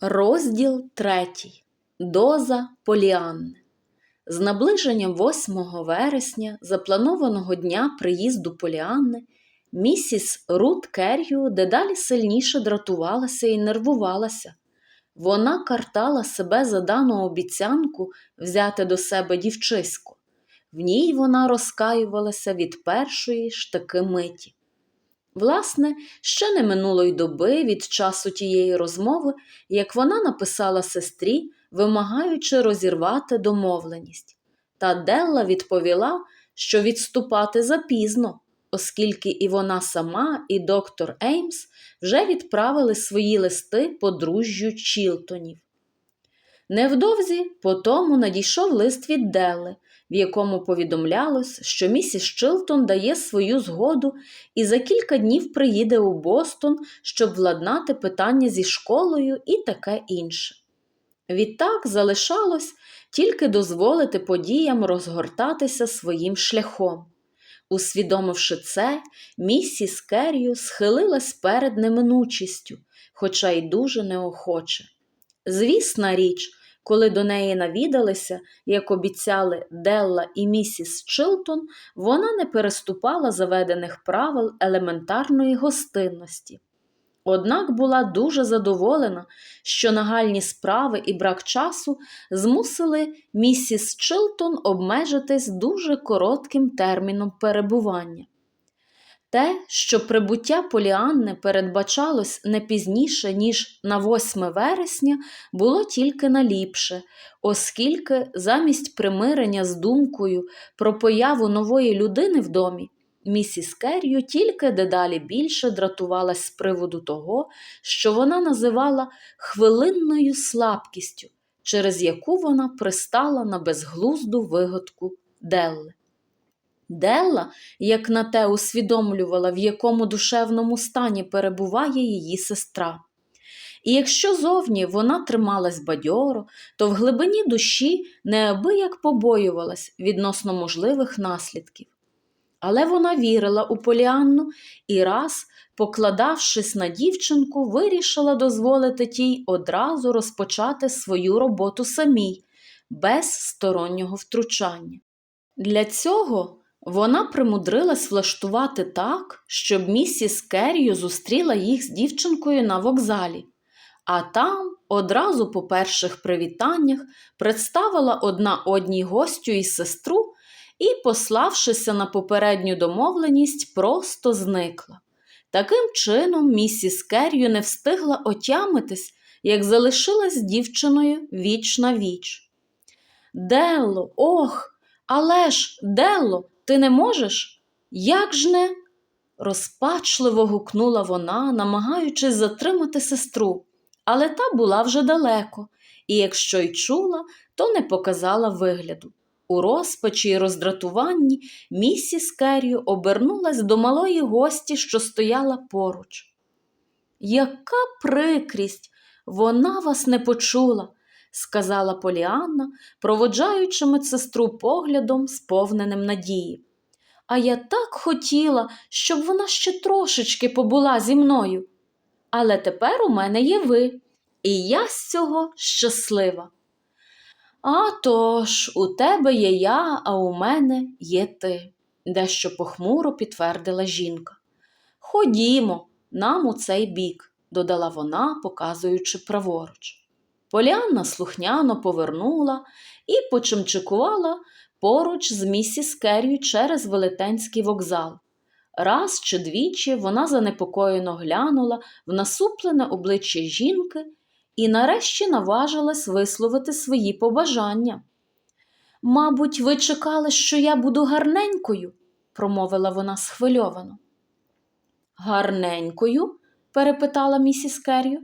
Розділ третій. Доза Поліанни. З наближенням 8 вересня, запланованого дня приїзду Поліанни, місіс Рут Керрю дедалі сильніше дратувалася і нервувалася. Вона картала себе за дану обіцянку взяти до себе дівчисько. В ній вона розкаювалася від першої ж таки миті. Власне, ще не минуло й доби від часу тієї розмови, як вона написала сестрі, вимагаючи розірвати домовленість. Та Делла відповіла, що відступати запізно, оскільки і вона сама, і доктор Еймс вже відправили свої листи подружжю Чілтонів. Невдовзі по тому надійшов лист від Делли, в якому повідомлялось, що місіс Чилтон дає свою згоду і за кілька днів приїде у Бостон, щоб владнати питання зі школою і таке інше. Відтак залишалось тільки дозволити подіям розгортатися своїм шляхом. Усвідомивши це, місіс Керрю схилилась перед неминучістю, хоча й дуже неохоче. Звісна річ, коли до неї навідалися, як обіцяли Делла і місіс Чилтон, вона не переступала заведених правил елементарної гостинності. Однак була дуже задоволена, що нагальні справи і брак часу змусили місіс Чилтон обмежитись дуже коротким терміном перебування. Те, що прибуття Поліанни передбачалось не пізніше, ніж на 8 вересня, було тільки наліпше, оскільки замість примирення з думкою про появу нової людини в домі, місіс Керрю тільки дедалі більше дратувалась з приводу того, що вона називала хвилинною слабкістю, через яку вона пристала на безглузду вигадку Делли. Делла, як на те усвідомлювала, в якому душевному стані перебуває її сестра. І якщо зовні вона трималась бадьоро, то в глибині душі неабияк побоювалась відносно можливих наслідків. Але вона вірила у Поліанну і раз, покладавшись на дівчинку, вирішила дозволити тій одразу розпочати свою роботу самій, без стороннього втручання. Для цього вона примудрилась влаштувати так, щоб місіс Керрію зустріла їх з дівчинкою на вокзалі, а там одразу по перших привітаннях представила одна одній гостю і сестру і, пославшися на попередню домовленість, просто зникла. Таким чином, місіс Керрію не встигла отямитись, як залишилась дівчиною віч на віч. Делло, ох, але ж, Делло, ти не можеш? Як ж не? розпачливо гукнула вона, намагаючись затримати сестру, але та була вже далеко, і якщо й чула, то не показала вигляду. У розпачі й роздратуванні місіс Керрію обернулась до малої гості, що стояла поруч. Яка прикрість! Вона вас не почула, сказала Поліанна, проводжаючи медсестру поглядом, сповненим надії. А я так хотіла, щоб вона ще трошечки побула зі мною. Але тепер у мене є ви, і я з цього щаслива. «А тож, у тебе є я, а у мене є ти, дещо похмуро підтвердила жінка. Ходімо, нам у цей бік, додала вона, показуючи праворуч. Поліанна слухняно повернула і почимчикувала поруч з місіс Керрію через велетенський вокзал. Раз чи двічі вона занепокоєно глянула в насуплене обличчя жінки і нарешті наважилась висловити свої побажання. Мабуть, ви чекали, що я буду гарненькою, промовила вона схвильовано. Гарненькою? перепитала місіс Керрю.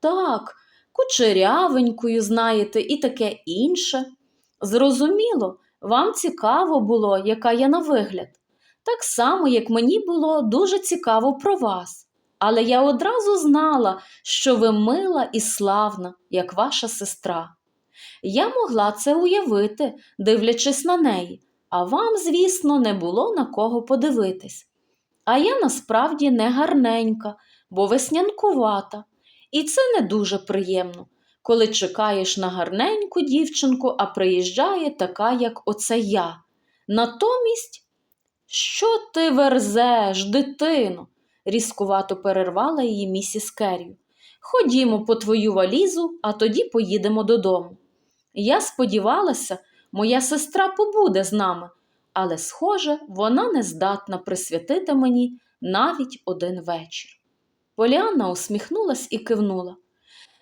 Так, кучерявенькою, знаєте, і таке інше. Зрозуміло, вам цікаво було, яка я на вигляд. Так само, як мені було дуже цікаво про вас. Але я одразу знала, що ви мила і славна, як ваша сестра. Я могла це уявити, дивлячись на неї, а вам, звісно, не було на кого подивитись. А я насправді не гарненька, бо веснянкувата, І це не дуже приємно, коли чекаєш на гарненьку дівчинку, а приїжджає така, як оце я. Натомість, що ти верзеш, дитино? різкувато перервала її місіс Керрі. Ходімо по твою валізу, а тоді поїдемо додому. Я сподівалася, моя сестра побуде з нами, але, схоже, вона не здатна присвятити мені навіть один вечір. Поліанна усміхнулась і кивнула.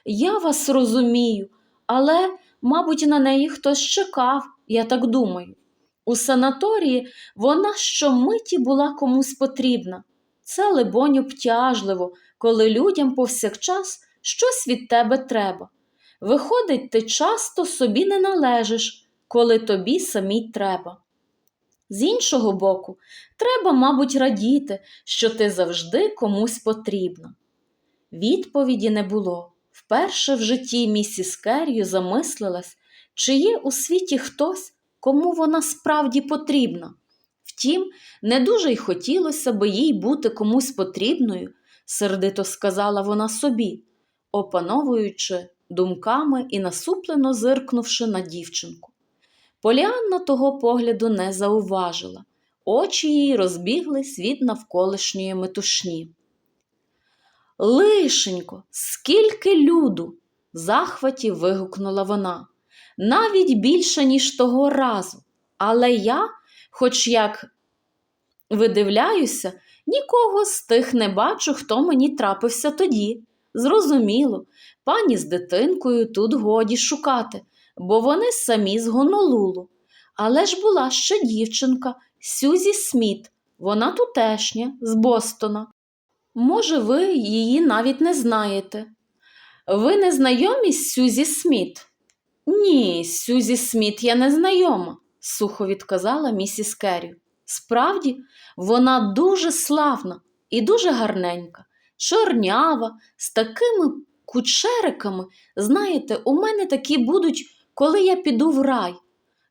Я вас розумію, але, мабуть, на неї хтось чекав, я так думаю. У санаторії вона щомиті була комусь потрібна. Це, либонь, обтяжливо, коли людям повсякчас щось від тебе треба. Виходить, ти часто собі не належиш, коли тобі самій треба. З іншого боку, треба, мабуть, радіти, що ти завжди комусь потрібна. Відповіді не було. Вперше в житті місіс Керрію замислилась, чи є у світі хтось, кому вона справді потрібна. Втім, не дуже й хотілося би їй бути комусь потрібною, сердито сказала вона собі, опановуючи думками і насуплено зиркнувши на дівчинку. Поліанна того погляду не зауважила, очі її розбіглись від навколишньої метушні. Лишенько, скільки люду. в захваті вигукнула вона. Навіть більше, ніж того разу. Але я, хоч як видивляюся, нікого з тих не бачу, хто мені трапився тоді. Зрозуміло, пані з дитинкою тут годі шукати, бо вони самі з Гонолулу. Але ж була ще дівчинка Сюзі Сміт, вона тутешня, з Бостона. Може, ви її навіть не знаєте. Ви не знайомі з Сюзі Сміт? Ні, Сюзі Сміт я не знайома, сухо відказала місіс Керрі. Справді, вона дуже славна і дуже гарненька, чорнява, з такими кучериками. Знаєте, у мене такі будуть, коли я піду в рай.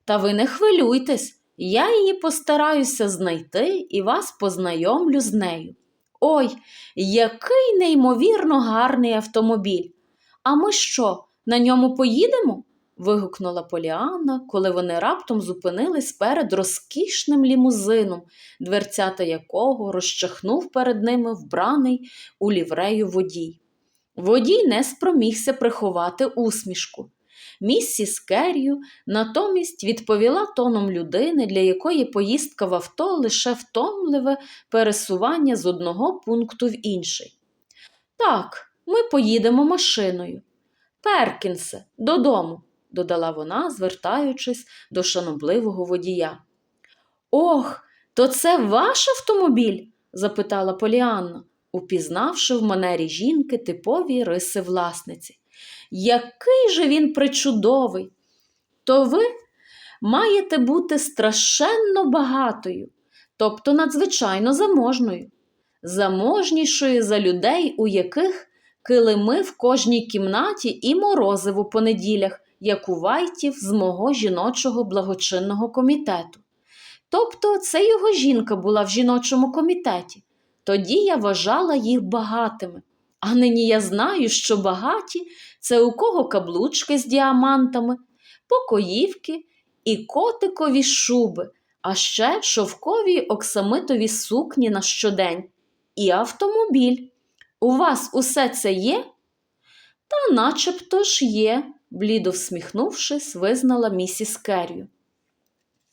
Та ви не хвилюйтесь, я її постараюся знайти і вас познайомлю з нею. Ой, який неймовірно гарний автомобіль. А ми що, на ньому поїдемо? вигукнула Поліанна, коли вони раптом зупинились перед розкішним лімузином, дверцята якого розчахнув перед ними вбраний у ліврею водій. Водій не спромігся приховати усмішку. Міссіс Керрію натомість відповіла тоном людини, для якої поїздка в авто лише втомливе пересування з одного пункту в інший. Так, ми поїдемо машиною. Перкінсе, додому, додала вона, звертаючись до шанобливого водія. Ох, то це ваш автомобіль? запитала Поліанна, упізнавши в манері жінки типові риси власниці. Який же він причудовий! То ви маєте бути страшенно багатою, тобто надзвичайно заможною, заможнішою за людей, у яких килими в кожній кімнаті і морозиво по неділях, як у вайтів з мого жіночого благочинного комітету. Тобто це його жінка була в жіночому комітеті. Тоді я вважала їх багатими. А нині я знаю, що багаті це у кого каблучки з діамантами, покоївки і котикові шуби, а ще шовкові оксамитові сукні на щодень і автомобіль. У вас усе це є? Та начебто ж є, блідо всміхнувшись, визнала місіс Керрю.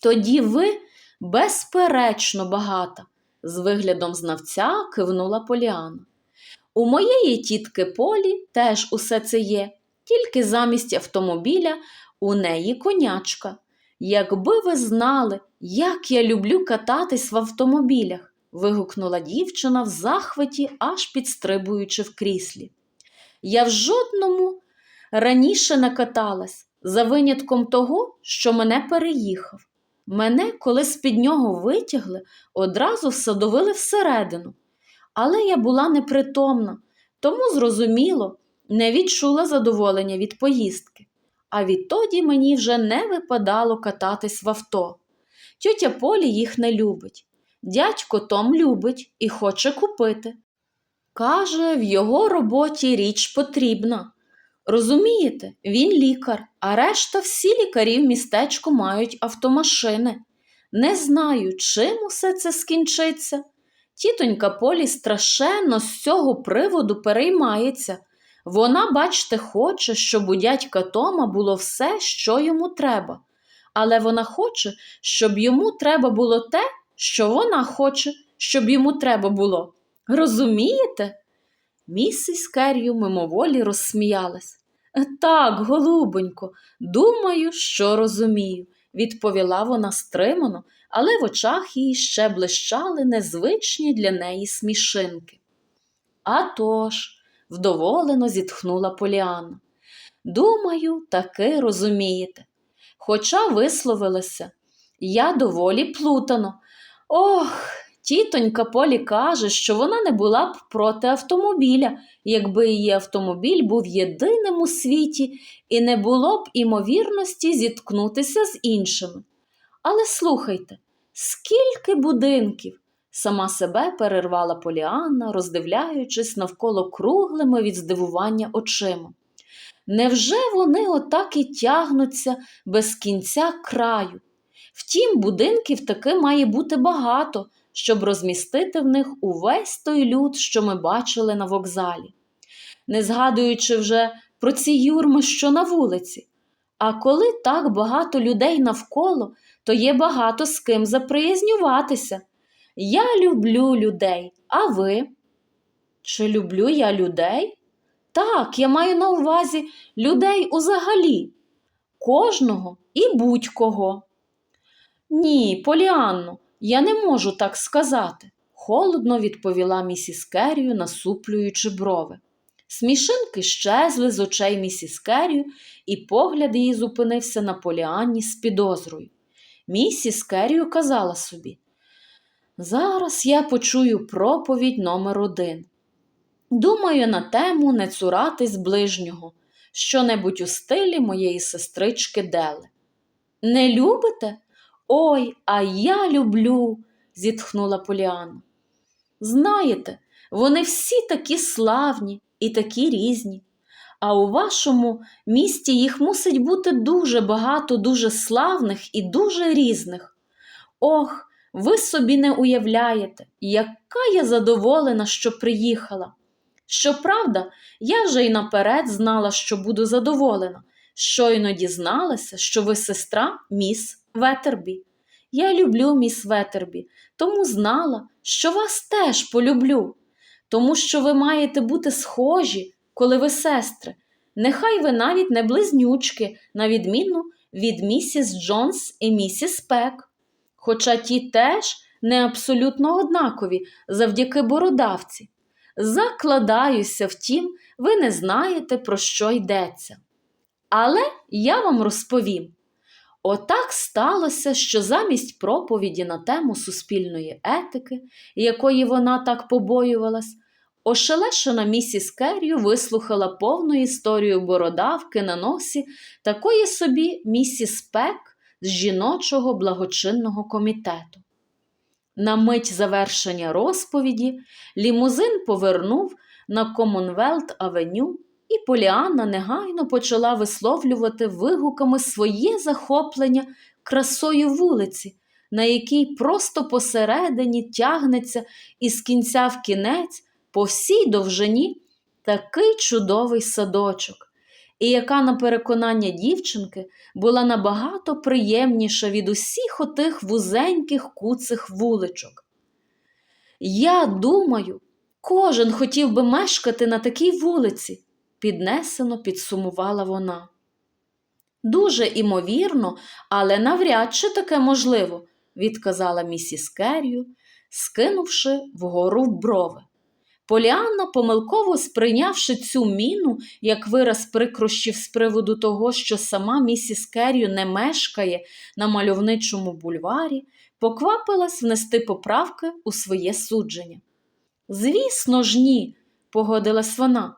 Тоді ви, безперечно, багата, з виглядом знавця кивнула Поліана. У моєї тітки Полі теж усе це є, тільки замість автомобіля у неї конячка. Якби ви знали, як я люблю кататись в автомобілях, вигукнула дівчина в захваті, аж підстрибуючи в кріслі. Я в жодному раніше не каталась, за винятком того, що мене переїхав. Мене, коли з-під нього витягли, одразу всадовили всередину. Але я була непритомна, тому, зрозуміло, не відчула задоволення від поїздки. А відтоді мені вже не випадало кататись в авто. Тьотя Полі їх не любить. Дядько Том любить і хоче купити. Каже, в його роботі річ потрібна. Розумієте, він лікар, а решта всі лікарі в містечку мають автомашини. Не знаю, чим усе це скінчиться. Тітонька Полі страшенно з цього приводу переймається. Вона, бачте, хоче, щоб у дядька Тома було все, що йому треба. Але вона хоче, щоб йому треба було те, що вона хоче, щоб йому треба було. Розумієте? Місіс Керрю мимоволі розсміялась. Так, голубонько, думаю, що розумію, відповіла вона стримано, але в очах її ще блищали незвичні для неї смішинки. «А тож», – вдоволено зітхнула Поліана. Думаю, таки розумієте. Хоча висловилася, я доволі плутано. Ох, тітонька Полі каже, що вона не була б проти автомобіля, якби її автомобіль був єдиним у світі і не було б імовірності зіткнутися з іншими. Але слухайте, скільки будинків? Сама себе перервала Поліанна, роздивляючись навколо круглими від здивування очима. Невже вони отак і тягнуться без кінця краю? Втім, будинків таки має бути багато, щоб розмістити в них увесь той люд, що ми бачили на вокзалі, не згадуючи вже про ці юрми, що на вулиці. А коли так багато людей навколо, то є багато з ким заприязнюватися. Я люблю людей, а ви? Чи люблю я людей? Так, я маю на увазі людей узагалі, кожного і будь-кого. Ні, Поліанно, я не можу так сказати, холодно відповіла місіс Керрію, насуплюючи брови. Смішинки щезли з очей місіс Керрію, і погляд її зупинився на Поліанні з підозрою. Місіс Керрію казала собі, зараз я почую проповідь номер один. Думаю на тему не цуратись ближнього, що-небудь у стилі моєї сестрички Дели. Не любите? Ой, а я люблю, зітхнула Поліана. Знаєте, вони всі такі славні і такі різні. А у вашому місті їх мусить бути дуже багато, дуже славних і дуже різних. Ох, ви собі не уявляєте, яка я задоволена, що приїхала. Щоправда, я вже й наперед знала, що буду задоволена. Щойно дізналася, що ви сестра міс Ветербі. Я люблю міс Ветербі, тому знала, що вас теж полюблю, тому що ви маєте бути схожі, коли ви сестри. Нехай ви навіть не близнючки, на відміну від місіс Джонс і місіс Пек. Хоча ті теж не абсолютно однакові завдяки бородавці. Закладаюся, втім, ви не знаєте, про що йдеться. Але я вам розповім. Отак сталося, що замість проповіді на тему суспільної етики, якої вона так побоювалась, ошелешена місіс Керрю вислухала повну історію бородавки на носі такої собі місіс Пек з жіночого благочинного комітету. На мить завершення розповіді лімузин повернув на Комонвелт Авеню, і Поліанна негайно почала висловлювати вигуками своє захоплення красою вулиці, на якій просто посередині тягнеться із кінця в кінець по всій довжині такий чудовий садочок, і яка, на переконання дівчинки, була набагато приємніша від усіх отих вузеньких куцих вуличок. Я думаю, кожен хотів би мешкати на такій вулиці, піднесено підсумувала вона. Дуже імовірно, але навряд чи таке можливо, відказала місіс Керрю, скинувши вгору брови. Поліанна, помилково сприйнявши цю міну як вираз прикрощів з приводу того, що сама місіс Керрю не мешкає на мальовничому бульварі, поквапилась внести поправки у своє судження. Звісно ж, ні, погодилась вона,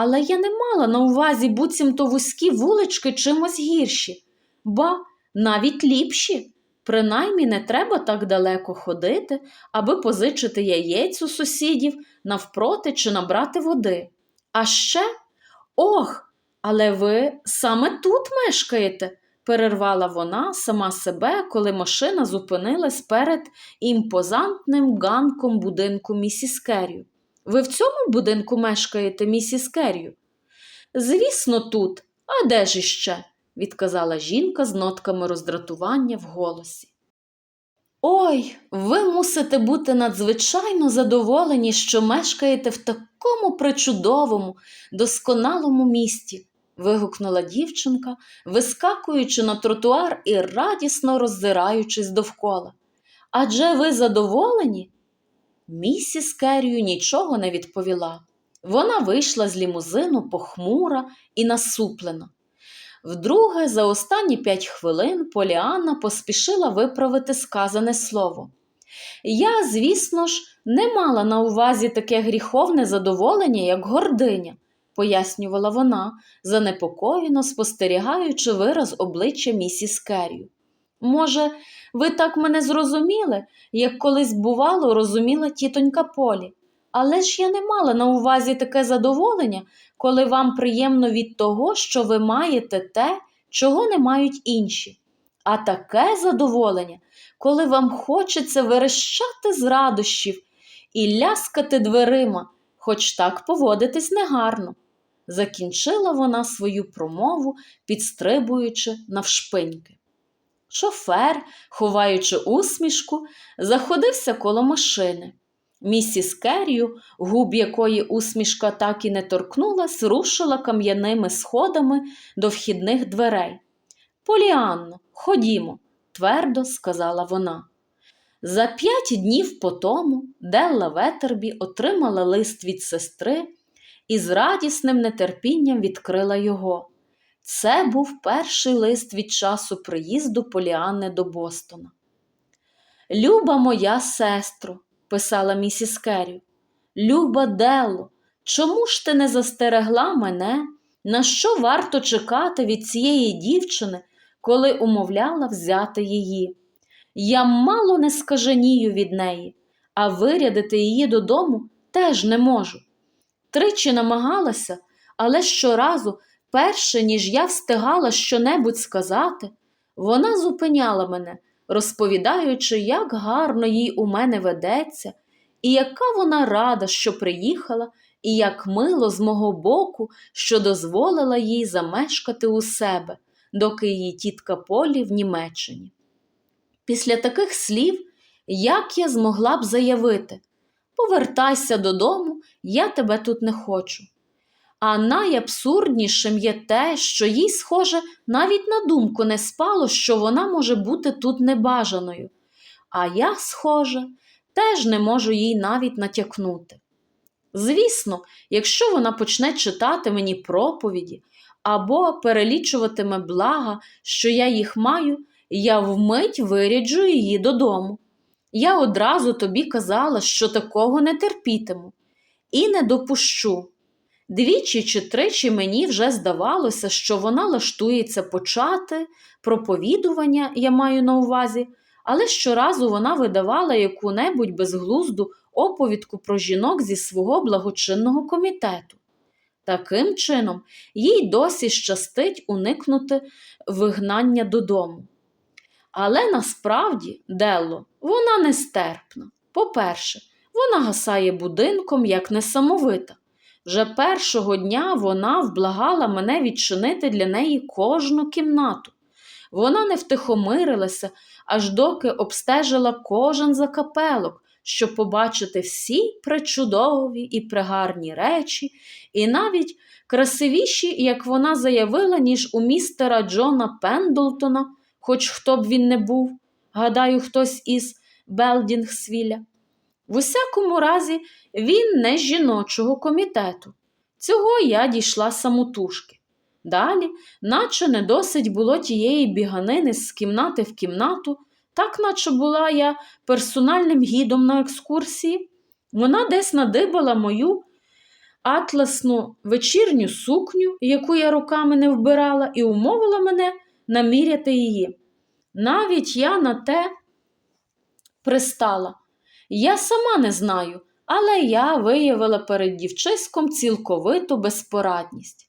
але я не мала на увазі буцімто вузькі вулички чимось гірші, ба навіть ліпші. Принаймні не треба так далеко ходити, аби позичити яєць у сусідів навпроти чи набрати води. А ще ох, але ви саме тут мешкаєте, перервала вона сама себе, коли машина зупинилась перед імпозантним ганком будинку місіс Керрю. Ви в цьому будинку мешкаєте, місіс Керрю? Звісно, тут. А де ж іще? відказала жінка з нотками роздратування в голосі. Ой, ви мусите бути надзвичайно задоволені, що мешкаєте в такому причудовому, досконалому місті, вигукнула дівчинка, вискакуючи на тротуар і радісно роззираючись довкола. Адже ви задоволені? Місіс Керрію нічого не відповіла. Вона вийшла з лімузину похмура і насуплена. Вдруге, за останні п'ять хвилин Поліанна поспішила виправити сказане слово. Я, звісно ж, не мала на увазі таке гріховне задоволення, як гординя, пояснювала вона, занепокоєно спостерігаючи вираз обличчя місіс Керрю. Може, ви так мене зрозуміли, як колись бувало, розуміла тітонька Полі. Але ж я не мала на увазі таке задоволення, коли вам приємно від того, що ви маєте те, чого не мають інші. А таке задоволення, коли вам хочеться верещати з радощів і ляскати дверима, хоч так поводитись негарно. Закінчила вона свою промову, підстрибуючи навшпиньки. Шофер, ховаючи усмішку, заходився коло машини. Місіс Керрю, губ якої усмішка так і не торкнулась, рушила кам'яними сходами до вхідних дверей. Поліанно, ходімо, твердо сказала вона. За п'ять днів по тому Делла Ветербі отримала лист від сестри і з радісним нетерпінням відкрила його. Це був перший лист від часу приїзду Поліанни до Бостона. Люба моя сестро, писала місіс Керрі, Люба Делло, чому ж ти не застерегла мене? На що варто чекати від цієї дівчини, коли умовляла взяти її? Я мало не скаженію від неї, а вирядити її додому теж не можу. Тричі намагалася, але щоразу, перше ніж я встигала щонебудь сказати, вона зупиняла мене, розповідаючи, як гарно їй у мене ведеться, і яка вона рада, що приїхала, і як мило з мого боку, що дозволила їй замешкати у себе, доки її тітка Полі в Німеччині. Після таких слів, як я змогла б заявити Повертайся додому, я тебе тут не хочу. А найабсурднішим є те, що їй, схоже, навіть на думку не спало, що вона може бути тут небажаною. А я, схоже, теж не можу їй навіть натякнути. Звісно, якщо вона почне читати мені проповіді або перелічуватиме блага, що я їх маю, я вмить виряджу її додому. Я одразу тобі казала, що такого не терпітиму, і не допущу. Двічі чи тричі мені вже здавалося, що вона лаштується почати проповідування, я маю на увазі, але щоразу вона видавала яку-небудь безглузду оповідку про жінок зі свого благочинного комітету. Таким чином, їй досі щастить уникнути вигнання додому. Але насправді, Делло, вона нестерпна. По-перше, вона гасає будинком як несамовита. Вже першого дня вона вблагала мене відчинити для неї кожну кімнату. Вона не втихомирилася, аж доки обстежила кожен закапелок, щоб побачити всі пречудові і пригарні речі, і навіть красивіші, як вона заявила, ніж у містера Джона Пендлтона, хоч хто б він не був, гадаю, хтось із Белдінгсвіля. В усякому разі, він не з жіночого комітету. Цього я дійшла самотужки. Далі, наче не досить було тієї біганини з кімнати в кімнату, так наче була я персональним гідом на екскурсії, вона десь надибала мою атласну вечірню сукню, яку я руками не вбирала, і умовила мене наміряти її. Навіть я на те пристала. Я сама не знаю, але я виявила перед дівчиськом цілковиту безпорадність.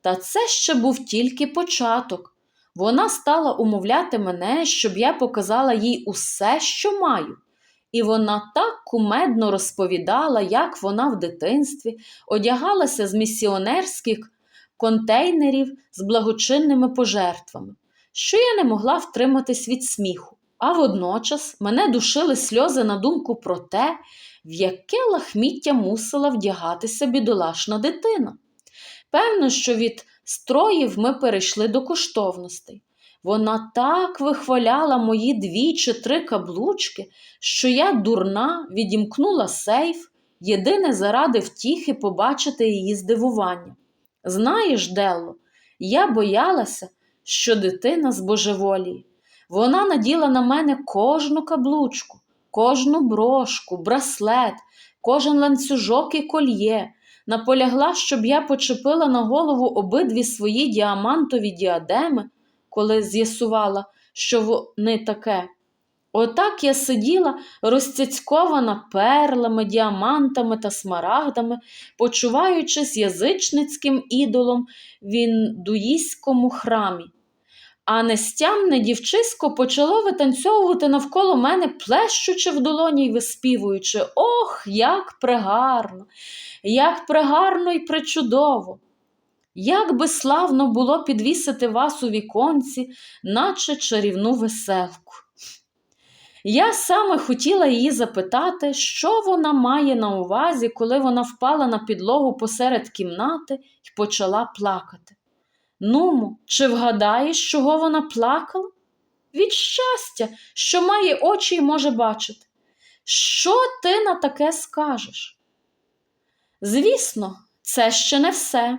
Та це ще був тільки початок. Вона стала умовляти мене, щоб я показала їй усе, що маю. І вона так кумедно розповідала, як вона в дитинстві одягалася з місіонерських контейнерів з благочинними пожертвами, що я не могла втриматись від сміху. А водночас мене душили сльози на думку про те, в яке лахміття мусила вдягатися бідолашна дитина. Певно, що від строїв ми перейшли до коштовностей. Вона так вихваляла мої дві чи три каблучки, що я, дурна, відімкнула сейф, єдине заради втіхи побачити її здивування. Знаєш, Делло, я боялася, що дитина збожеволіє. Вона наділа на мене кожну каблучку, кожну брошку, браслет, кожен ланцюжок і кольє, наполягла, щоб я почепила на голову обидві свої діамантові діадеми, коли з'ясувала, що вони таке. Отак я сиділа, розцяцькована перлами, діамантами та смарагдами, почуваючись язичницьким ідолом в індуїстському храмі. А нестямне дівчисько почало витанцьовувати навколо мене, плещучи в долоні й виспівуючи Ох, як прегарно, як прегарно й пречудово! Як би славно було підвісити вас у віконці, наче чарівну веселку. Я саме хотіла її запитати, що вона має на увазі, коли вона впала на підлогу посеред кімнати і почала плакати. Нумо, чи вгадаєш, чого вона плакала? Від щастя, що має очі і може бачити. Що ти на таке скажеш? Звісно, це ще не все.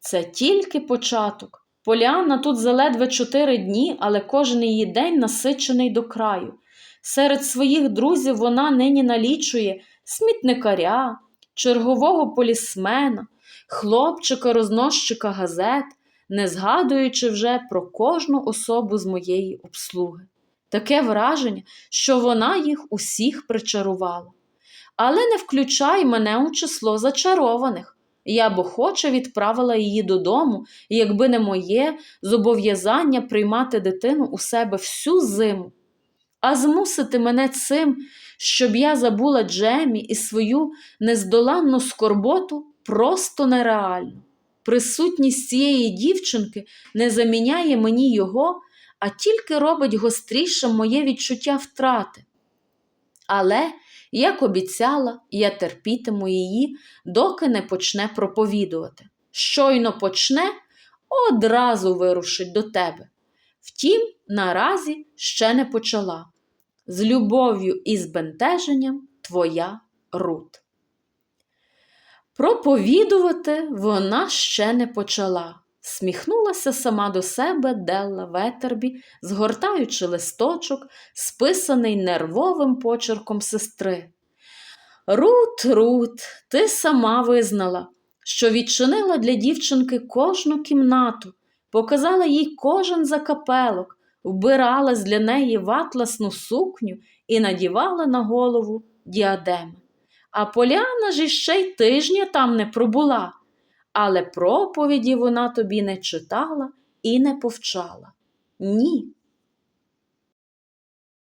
Це тільки початок. Поліанна тут заледве чотири дні, але кожен її день насичений до краю. Серед своїх друзів вона нині налічує смітникаря, чергового полісмена, хлопчика-розносчика газет, не згадуючи вже про кожну особу з моєї обслуги. Таке враження, що вона їх усіх причарувала. Але не включай мене у число зачарованих. Я б охоче відправила її додому, якби не моє зобов'язання приймати дитину у себе всю зиму. А змусити мене цим, щоб я забула Джемі і свою нездоланну скорботу, просто нереально. Присутність цієї дівчинки не заміняє мені його, а тільки робить гострішим моє відчуття втрати. Але, як обіцяла, я терпітиму її, доки не почне проповідувати. Щойно почне, одразу вирушить до тебе. Втім, наразі ще не почала. З любов'ю і збентеженням твоя Рут. Проповідувати вона ще не почала. Сміхнулася сама до себе Делла Ветербі, згортаючи листочок, списаний нервовим почерком сестри. Рут, Рут, ти сама визнала, що відчинила для дівчинки кожну кімнату, показала їй кожен закапелок, вбиралась для неї в атласну сукню і надівала на голову діадеми. А Поляна ж іще й тижня там не пробула, але проповіді вона тобі не читала і не повчала. Ні,